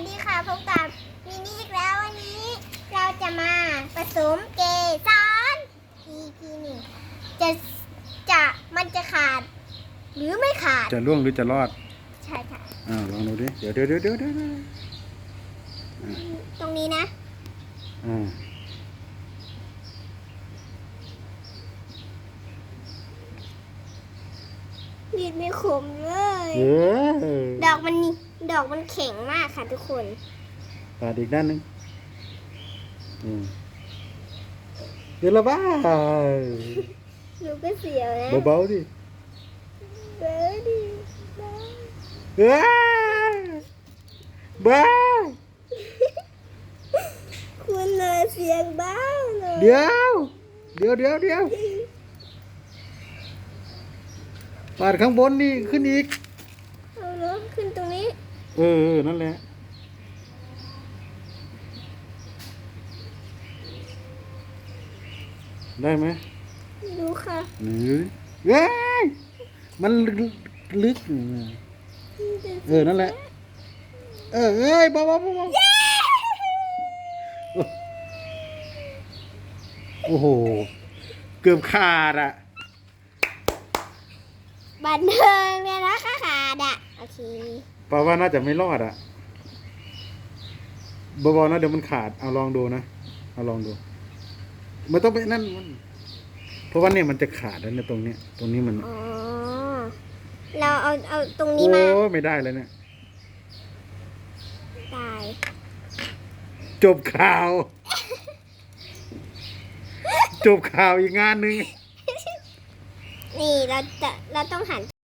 สดีค่ะพบกับมินี่อีกแล้ววันนี้เราจะมาผสมเกสร EP หนึ่งจะจะมันจะขาด หรือไม่ขาด จะล่วงหรือจะรอด ใช่ค่ะอ่าลองดูดิ เดี๋ยวเดี๋ยวเดี๋ยวเดี๋ยวเดี๋ยวตรงนี้นะอ่ามีดไม่คมเลยเออดอกมัน ดอกมันแข็งมากค่ะทุกคน ปาดอีกด้านหนึงอืมเดี๋ยวละบ้าหนูก็เสียวนะเบาๆดิเบิร์ดีเอ้ยบ้าคุณเลยเสียงเบ้าเลยเดี๋ยว เดี๋ยวเดี๋ยวเดี๋ยวปาดข้างบนนี่ขึ้นอีก เอาเนาะขึ้นตรงนี้ เออเออ นั่นแหละ ได้ไหมดูค่ะหรือเอ้ยมันลึกลึกเออ นั่นแหละ เออเอ้ยเบาๆเบาๆเบาๆโอ้โห เกือบขาดอะ บันเทิงเนี่ยนะคะ ขาดอะโอเคปาว่าน่าจะไม่รอดอะเบาๆนะเดี๋ยวมันขาดเอาลองดูนะเอาลองดูไม่ต้องไปนั่นมันเพราะว่าเนี่ยมันจะขาดแล้วเนี่ยตรงเนี้ยตรงนี้มัน อ๋อ เราเอาเอาตรงโอ้นี้มาไม่ได้เลยเนี่ย ตาย จบข่าว จบข่าวอีกงานหนึ่งนี่เราจะเราต้องหัน